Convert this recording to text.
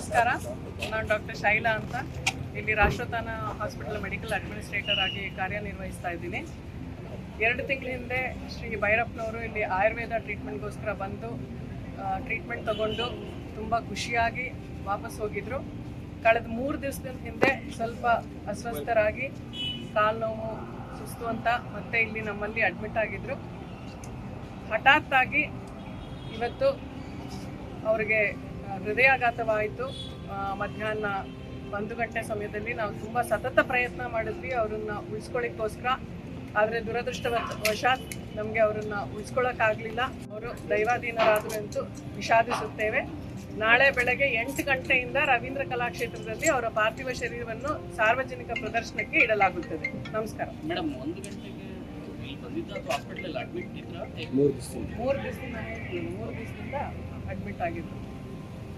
ನಮಸ್ಕಾರ. ನಾನು ಡಾಕ್ಟರ್ ಶೈಲಾ ಅಂತ. ಇಲ್ಲಿ ರಾಷ್ಟ್ರತಾನ ಹಾಸ್ಪಿಟಲ್ ಮೆಡಿಕಲ್ ಅಡ್ಮಿನಿಸ್ಟ್ರೇಟರ್ ಆಗಿ ಕಾರ್ಯನಿರ್ವಹಿಸ್ತಾ ಇದ್ದೀನಿ. ಎರಡು ತಿಂಗಳ ಹಿಂದೆ ಶ್ರೀ ಭೈರಪ್ಪನವರು ಇಲ್ಲಿ ಆಯುರ್ವೇದ ಟ್ರೀಟ್ಮೆಂಟ್ಗೋಸ್ಕರ ಬಂದು ಟ್ರೀಟ್ಮೆಂಟ್ ತಗೊಂಡು ತುಂಬ ಖುಷಿಯಾಗಿ ವಾಪಸ್ ಹೋಗಿದ್ರು. ಕಳೆದ ಮೂರು ದಿವಸದ ಹಿಂದೆ ಸ್ವಲ್ಪ ಅಸ್ವಸ್ಥರಾಗಿ ಕಾಲು ನೋವು, ಸುಸ್ತು ಅಂತ ಮತ್ತೆ ಇಲ್ಲಿ ನಮ್ಮಲ್ಲಿ ಅಡ್ಮಿಟ್ ಆಗಿದ್ರು. ಹಠಾತ್ತಾಗಿ ಇವತ್ತು ಅವರಿಗೆ ಹೃದಯಾಘಾತವಾಯಿತು. ಮಧ್ಯಾಹ್ನ ಒಂದು ಗಂಟೆ ಸಮಯದಲ್ಲಿ ನಾವು ತುಂಬ ಸತತ ಪ್ರಯತ್ನ ಮಾಡಿದ್ವಿ ಅವರನ್ನ ಉಳಿಸ್ಕೊಳ್ಳಿಕ್ಕೋಸ್ಕರ. ಆದರೆ ದುರದೃಷ್ಟವಶಾತ್ ನಮಗೆ ಅವರನ್ನ ಉಳಿಸ್ಕೊಳ್ಳೋಕ್ಕಾಗಲಿಲ್ಲ ಅವರು ದೈವಾಧೀನರಾದರು ಎಂದು ವಿಷಾದಿಸುತ್ತೇವೆ. ನಾಳೆ ಬೆಳಗ್ಗೆ ಎಂಟು ಗಂಟೆಯಿಂದ ರವೀಂದ್ರ ಕಲಾಕ್ಷೇತ್ರದಲ್ಲಿ ಅವರ ಪಾರ್ಥಿವ ಶರೀರವನ್ನು ಸಾರ್ವಜನಿಕ ಪ್ರದರ್ಶನಕ್ಕೆ ಇಡಲಾಗುತ್ತದೆ. ನಮಸ್ಕಾರ. ಮೇಡಮ್ ಒಂದು ಗಂಟೆಗೆ ಮೂರು ದಿವಸದಿಂದ. ಮೂರು ದಿವಸದಿಂದ ಅಡ್ಮಿಟ್ ಆಗಿದ್ರು.